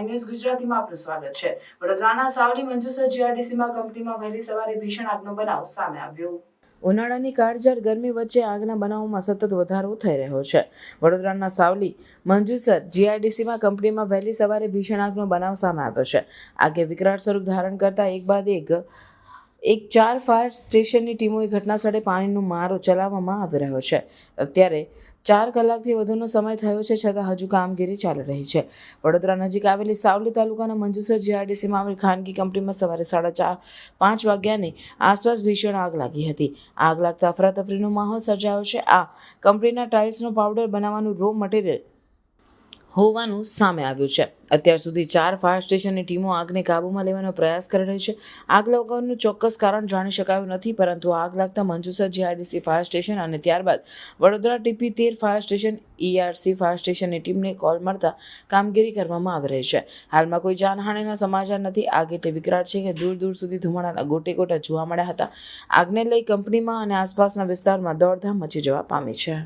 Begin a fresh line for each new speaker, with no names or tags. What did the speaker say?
News ગુજરાતીમાં આપનું સ્વાગત છે. વડોદરાના સાવલી મંજુસર જીઆરડીસીમાં કંપનીમાં વહેલી સવારે ભીષણ આગનો બનાવ સામે આવ્યો. ઉનાળાની કાળઝાળ, ગરમી વચ્ચે આગના બનાવોમાં સતત વધારો થઈ રહ્યો છે. વડોદરાના સાવલી, મંજુસર જીઆરડીસીમાં કંપનીમાં વહેલી સવારે ભીષણ આગનો બનાવ સામે આવ્યો છે. આગે વિકરાળ સ્વરૂપ ધારણ કરતા એક બાદ એક એક ચાર ફાયર સ્ટેશનની ટીમોએ ઘટનાસ્થળે પાણીનો મારો ચલાવવામાં આવી રહ્યો છે. અત્યારે ચાર કલાકથી વધુનો સમય થયો છે છતાં હજુ કામગીરી ચાલી રહી છે. વડોદરા નજીક આવેલી સાવલી તાલુકાના મંજુસર જીઆરડીસીમાં આવેલી ખાનગી કંપનીમાં સવારે સાડા ચાર, પાંચ વાગ્યાની આસપાસ ભીષણ આગ લાગી હતી. આગ લાગતા અફરાતફરીનો માહોલ સર્જાયો છે. આ કંપનીના ટાઇલ્સનો પાવડર બનાવવાનું રો મટીરિયલ હોવાનું સામે આવ્યું છે. અત્યાર સુધી ચાર ફાયર સ્ટેશનની ટીમો આગને કાબૂમાં લેવાનો પ્રયાસ કરી રહી છે. આગ લાગવાનું ચોક્કસ કારણ જાણી શકાયું નથી, પરંતુ આગ લાગતા મંજુસર જીઆરડીસી ફાયર સ્ટેશન અને ત્યારબાદ વડોદરા ટીપી તેર ફાયર સ્ટેશન ઈઆરસી ફાયર સ્ટેશનની ટીમને કોલ મળતા કામગીરી કરવામાં આવી રહી છે. હાલમાં કોઈ જાનહાનિના સમાચાર નથી. આગ એટલે વિકરાળ છે કે દૂર દૂર સુધી ધુમાડાના ગોટે ગોટા જોવા મળ્યા હતા. આગને લઈ કંપનીમાં અને આસપાસના વિસ્તારમાં દોડધામ મચી જવા પામી છે.